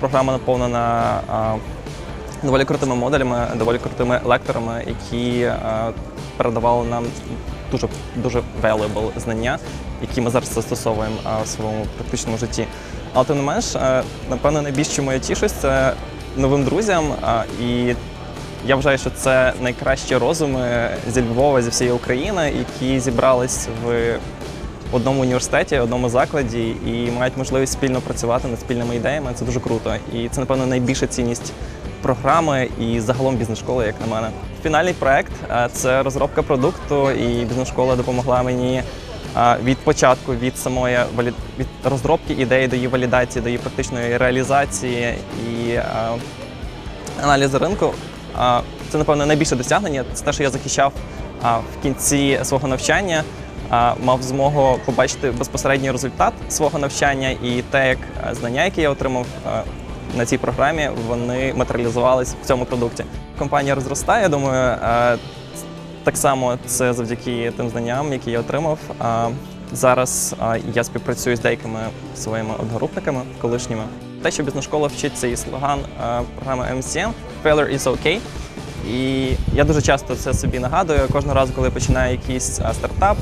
Програма наповнена доволі крутими моделями, доволі крутими лекторами, які передавали нам дуже дуже valuable знання, які ми зараз застосовуємо в своєму практичному житті. Але тим не менш, напевно, найбільш чому я тішусь, це новим друзям. І я вважаю, що це найкращі розуми зі Львова, зі всієї України, які зібрались в одному університеті, одному закладі і мають можливість спільно працювати над спільними ідеями. Це дуже круто. І це, напевно, найбільша цінність програми і загалом бізнес-школи, як на мене. Фінальний проект це розробка продукту, і бізнес-школа допомогла мені від початку, від самої від розробки ідеї до її валідації, до її практичної реалізації і е, аналізу ринку. А, Це, напевно, найбільше досягнення. Це те, що я захищав а, в кінці свого навчання, а, мав змогу побачити безпосередній результат свого навчання і те, як знання, які я отримав на цій програмі, вони матеріалізувалися в цьому продукті. Компанія розростає. Думаю, так само це завдяки тим знанням, які я отримав. Зараз я співпрацюю з деякими своїми одногрупниками колишніми. Те, що бізнес-школа вчить, і слоган програми MCM «Failure is okay». І я дуже часто це собі нагадую. Кожного разу, коли починаю якийсь стартап,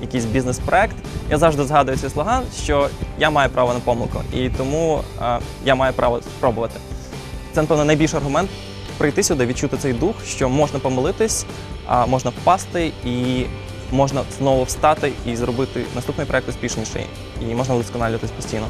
якийсь бізнес-проект, я завжди згадую цей слоган, що я маю право на помилку, і тому я маю право спробувати. Це, напевно, найбільший аргумент прийти сюди, відчути цей дух, що можна помилитись, можна впасти і можна знову встати і зробити наступний проект успішніший. І можна вдосконалюватись постійно.